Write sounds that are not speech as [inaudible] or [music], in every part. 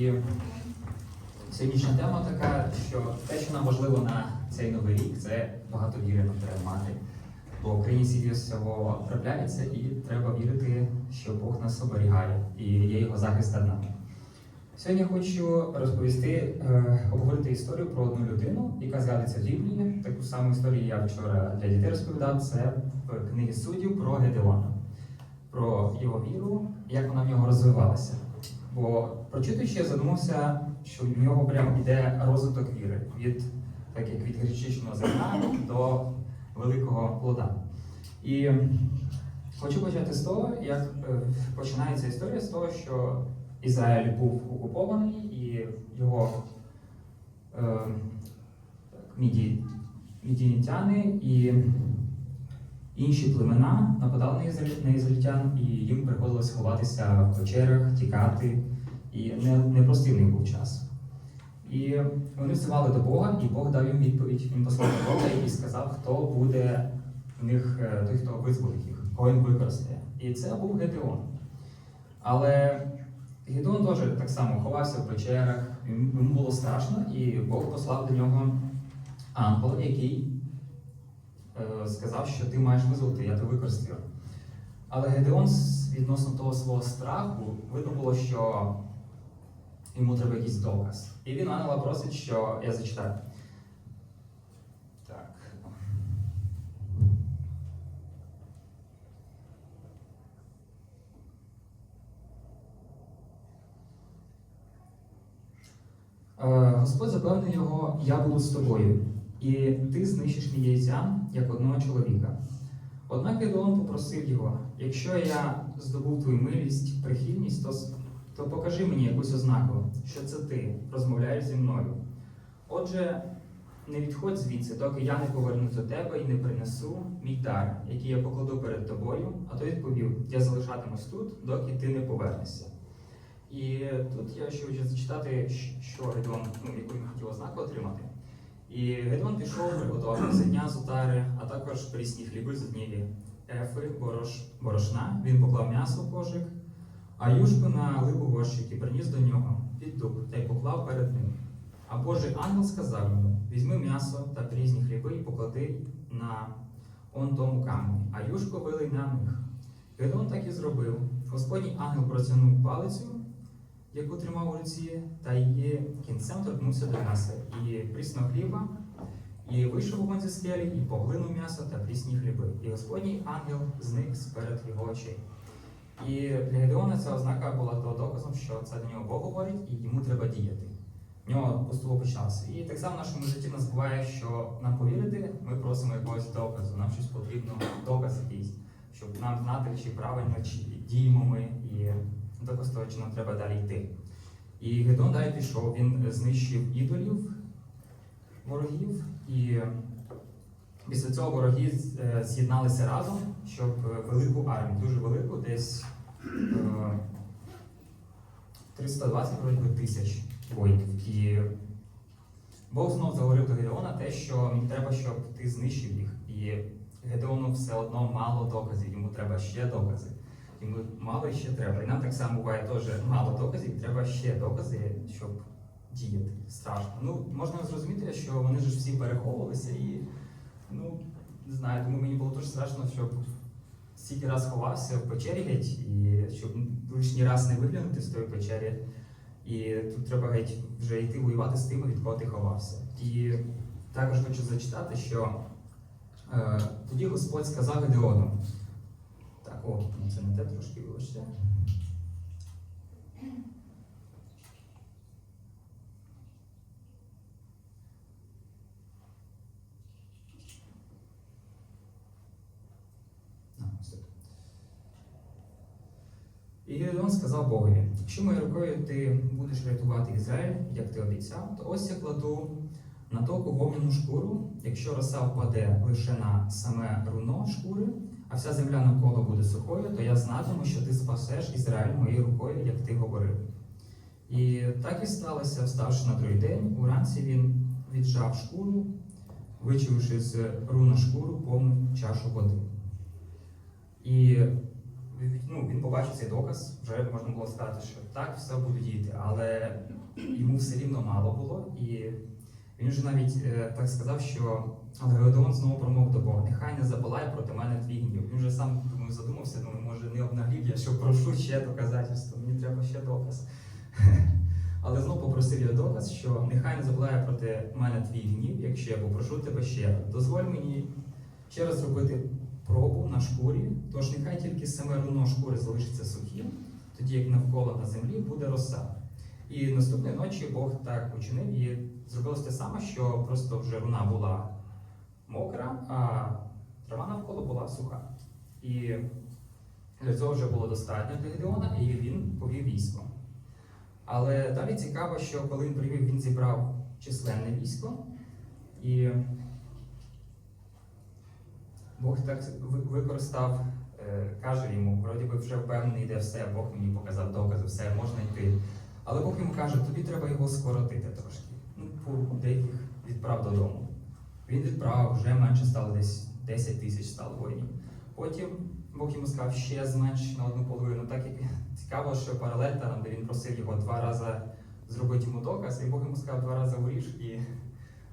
І сьогоднішня тема така, що те, що нам важливо на цей новий рік, це багато віри нам треба мати. Бо в Україні стільки всього трапляється, і треба вірити, що Бог нас оберігає і є його захист над нами. Сьогодні я хочу розповісти, е, обговорити історію про одну людину, яка згадується в Біблії. Таку саму історію я вчора для дітей розповідав. Це в книгі суддів про Гедеона, про його віру, як вона в нього розвивалася. Бо прочитуючи, я задумався, що в нього прямо йде розвиток віри від так як від гречичного зерна до великого плода. І хочу почати з того, як е, починається історія з того, що Ізраїль був окупований і його е, так, міді, мідіїнтяни і інші племена нападали на, ізраїль, на ізраїльтян, і їм приходилось ховатися в печерах, тікати. І не, непростий в них був час. І вони взивали до Бога, і Бог дав їм відповідь. Він послав Бога і сказав, хто буде в них е, той, хто визволить їх, кого він використає. І це був Гедеон. Але Гедеон теж так само ховався в печерах, йому було страшно, і Бог послав до нього ангела, який сказав, що ти маєш визволити, я тебе використаю. Але Гедеон відносно того свого страху видно було, що йому треба якийсь доказ. І він ангела просить, що я зачитаю. Так. Е, Господь запевнив його, я буду з тобою, і ти знищиш мідійцян, як одного чоловіка. Однак Гедеон попросив його, якщо я здобув твою милість, прихильність, то, то покажи мені якусь ознаку, що це ти розмовляєш зі мною. Отже, не відходь звідси, доки я не повернусь до тебе і не принесу мій дар, який я покладу перед тобою. А той відповів: Я залишатимусь тут, доки ти не повернешся. І тут я ще хочу зачитати, що Гедеон, ну, яку він хотів ознаку отримати. І Гедеон пішов, приготував дня з отари, а також прісні хліби з однієї ефи, борош, борошна. Він поклав м'ясо в кошик, а юшку на липу горщик і приніс до нього під дуб та й поклав перед ним. А Божий ангел сказав йому: візьми м'ясо та різні хліби і поклади на он тому камені, а юшку вилий на них. Гедеон так і зробив. Господній ангел протягнув палицю, яку тримав у руці, та її кінцем торкнувся до м'яса і прісно хліба, і вийшов вогонь зі скелі, і поглинув м'ясо та прісні хліби. І Господній ангел зник сперед його очей. І для Гедеона ця ознака була того доказом, що це до нього Бог говорить, і йому треба діяти. В нього поступово почався. І так само в нашому житті нас буває, що нам повірити, ми просимо якогось доказу, нам щось потрібно, доказ якийсь, щоб нам знати, чи правильно, чи діємо ми, і того, чи треба далі йти. І Гедон далі пішов, він знищив ідолів ворогів, і після цього вороги е, з'єдналися разом, щоб е, велику армію, дуже велику, десь е, 320 вроді тисяч воїнів. І Бог знов заговорив до Гедеона те, що мені треба, щоб ти знищив їх. І Гедеону все одно мало доказів, йому треба ще докази. Йому мало і ще треба. І нам так само буває теж мало доказів, треба ще докази, щоб діяти. Страшно. Ну, можна зрозуміти, що вони ж всі переховувалися і, ну, не знаю, тому мені було дуже страшно, щоб стільки раз ховався в печері геть, і щоб лишній раз не виглянути з тої печері. І тут треба геть вже йти воювати з тими, від кого ти ховався. І також хочу зачитати, що е, тоді Господь сказав Гедеону. Так, о, це не те трошки. А. І Гедеон сказав Богові, якщо моєю рукою ти будеш рятувати Ізраїль, як ти обіцяв, то ось я кладу на току вовняну шкуру, якщо роса впаде лише на саме руно шкури, а вся земля навколо буде сухою, то я знатиму, що ти спасеш Ізраїль моєю рукою, як ти говорив. І так і сталося, вставши на другий день, уранці він віджав шкуру, вичавши з руна шкуру повну чашу води. І ну, побачив цей доказ, вже можна було сказати, що так, все буду діяти. Але йому все рівно мало було, і він вже навіть е, так сказав, що але Гедеон знову промов до Бога, нехай не запалає проти мене твій гнів. Він вже сам думаю, задумався, думаю, може не обнаглів я, що прошу ще доказательство, мені треба ще доказ. [laughs] Але знову попросив я доказ, що нехай не запалає проти мене твій гнів, якщо я попрошу тебе ще. Дозволь мені ще раз зробити пробу на шкурі, тож нехай тільки саме руно шкури залишиться сухим, тоді як навколо на землі буде роса. І наступної ночі Бог так учинив і зробилось те саме, що просто вже руна була мокра, а трава навколо була суха. І для цього вже було достатньо для Гедеона, і він повів військо. Але далі цікаво, що коли він привів, він зібрав численне військо, і Бог так використав, е, каже йому, вроді би вже впевнений, де все, Бог мені показав докази, все, можна йти. Але Бог йому каже, тобі треба його скоротити трошки. Ну, по деяких відправ додому. Він відправив, вже менше стало десь 10 тисяч стало воїнів. Потім Бог йому сказав, ще зменш на одну половину. Так як цікаво, що паралель там, де він просив його два рази зробити йому доказ, і Бог йому сказав два рази уріж, і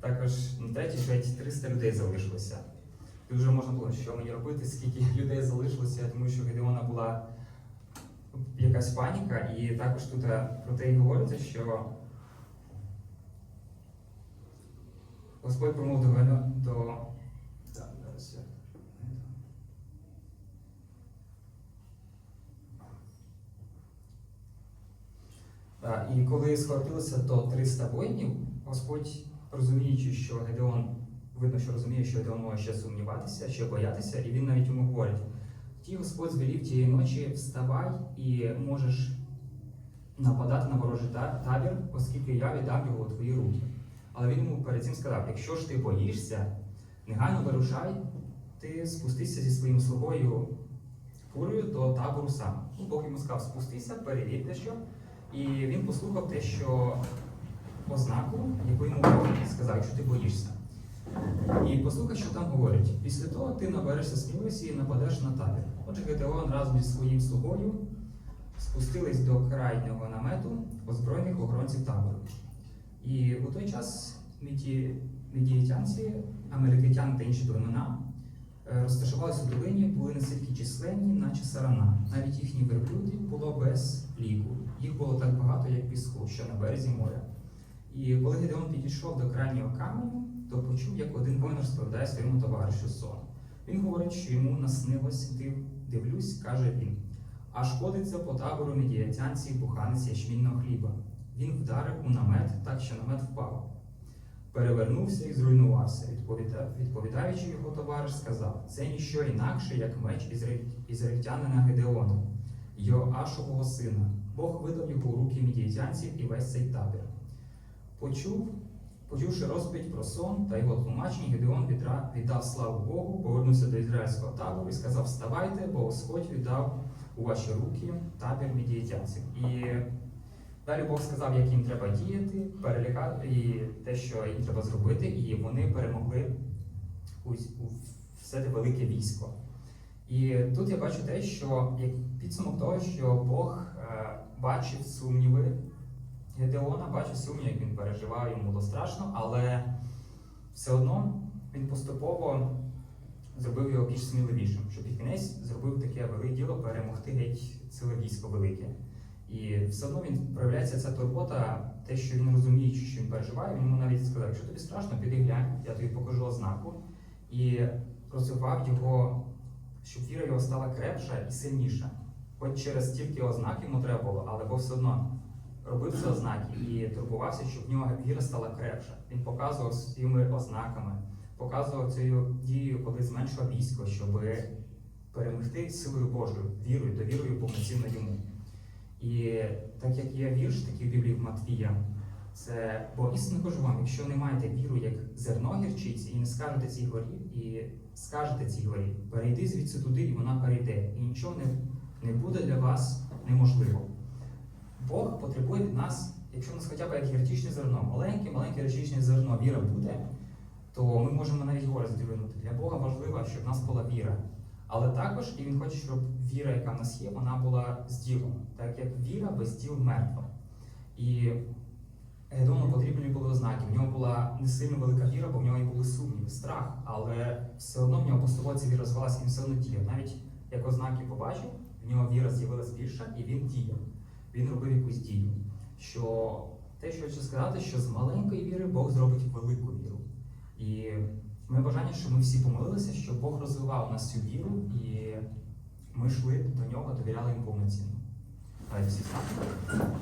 також на третій ще 300 людей залишилося. І вже можна було, що мені робити, скільки [laughs] людей залишилося. Думаю, що Гедеона була якась паніка, і також тут е, про те і говориться, що Господь промов до до. Так, і коли скоротилося до 300 воїнів, Господь, розуміючи, що Гедеон, видно, що розуміє, що Гедеон може ще сумніватися, ще боятися, і він навіть йому говорить: Ті Господь звелів тієї ночі, вставай і можеш нападати на ворожий табір, оскільки я віддам його у твої руки. Але він йому перед цим сказав: якщо ж ти боїшся, негайно вирушай, ти спустися зі своїм слугою фурою до табору сам. Ну, Бог йому сказав, спустися, перевір дещо. І він послухав те, що ознаку, яку йому Бог сказав, якщо ти боїшся. І послухай, що там говорять. Після того ти наберешся сміливості і нападеш на табір. Отже, Гедеон разом зі своїм слугою спустились до крайнього намету озброєних охоронців табору. І у той час меді- медіїтянці, американці та інші племена е, розташувалися у долині, були настільки численні, наче сарана. Навіть їхні верблюди було без ліку. Їх було так багато, як піску, що на березі моря. І коли Гедеон підійшов до крайнього каменю, то почув, як один воїн розповідає своєму товаришу сон. Він говорить, що йому наснилось див, дивлюсь, каже він. Аж ходиться по табору медіатянців буханець ячмінного хліба. Він вдарив у намет, так що намет впав. Перевернувся і зруйнувався. Відповіда- Відповідаючи його товариш, сказав: це ніщо інакше, як меч ізра- ізраїльтянина Гедеона, Йоашового сина. Бог видав його у руки медіатянців і весь цей табір. Почув, почувши розповідь про сон та його тлумачення, Гедеон віддав славу Богу, повернувся до ізраїльського табору і сказав: Вставайте, бо Господь віддав у ваші руки табір медіатянців. І далі Бог сказав, як їм треба діяти, перелякати і те, що їм треба зробити, і вони перемогли у все те велике військо. І тут я бачу те, що як підсумок того, що Бог е, бачив сумніви Гедеона, бачив сумніви, як він переживав, йому було страшно, але все одно він поступово зробив його більш сміливішим, щоб під кінець зробив таке велике діло перемогти геть ціле військо велике. І все одно він проявляється ця турбота, те, що він розуміє, що він переживає, він йому навіть сказав, якщо тобі страшно, піди глянь, я тобі покажу ознаку. І розвивав його, щоб віра його стала крепша і сильніша. Хоч через стільки ознак йому треба було, але Бог все одно робив ці ознаки і турбувався, щоб в нього віра стала крепша. Він показував своїми ознаками, показував цією дією, коли зменшував військо, щоб перемогти силою Божою, вірою, довірою повноцінно йому. І так як є вірш, такий в Біблії в Матвія, це бо істинно кажу вам, якщо не маєте віру, як зерно гірчиці, і не скажете цій горі, і скажете цій горі, перейди звідси туди, і вона перейде, і нічого не, не буде для вас неможливо. Бог потребує від нас, якщо у нас хоча б як гірчичне зерно, маленьке, маленьке гірчичне зерно, віра буде, то ми можемо навіть гори здивинути. Для Бога важливо, щоб в нас була віра. Але також і він хоче, щоб віра, яка в нас є, вона була з ділом, так як віра без діл мертва. І Гедону потрібні були ознаки. В нього була не сильно велика віра, бо в нього і були сумніви, страх, але все одно в нього поступово ця віра розвивалася, він все одно діяв. Навіть як ознаки побачив, в нього віра з'явилася більша, і він діяв. Він робив якусь дію. Що те, що хочу сказати, що з маленької віри Бог зробить велику віру. І моє бажання, щоб ми всі помилилися, що Бог розвивав нас цю віру, і ми йшли до нього, довіряли йому повноцінно. Давайте всі станемо.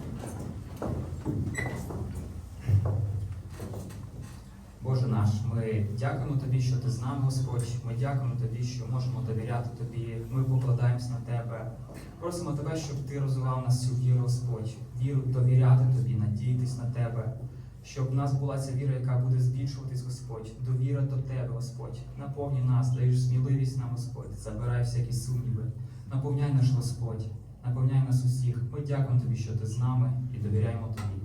Боже наш, ми дякуємо Тобі, що Ти з нами, Господь. Ми дякуємо Тобі, що можемо довіряти Тобі. Ми покладаємось на Тебе. Просимо Тебе, щоб Ти розвивав нас цю віру, Господь, віру довіряти Тобі, надіятись на Тебе, щоб в нас була ця віра, яка буде збільшуватись, Господь, довіра до Тебе, Господь. Наповні нас, даєш сміливість нам, Господь, забирай всякі сумніви. Наповняй наш Господь, наповняй нас усіх. Ми дякуємо Тобі, що Ти з нами і довіряємо Тобі.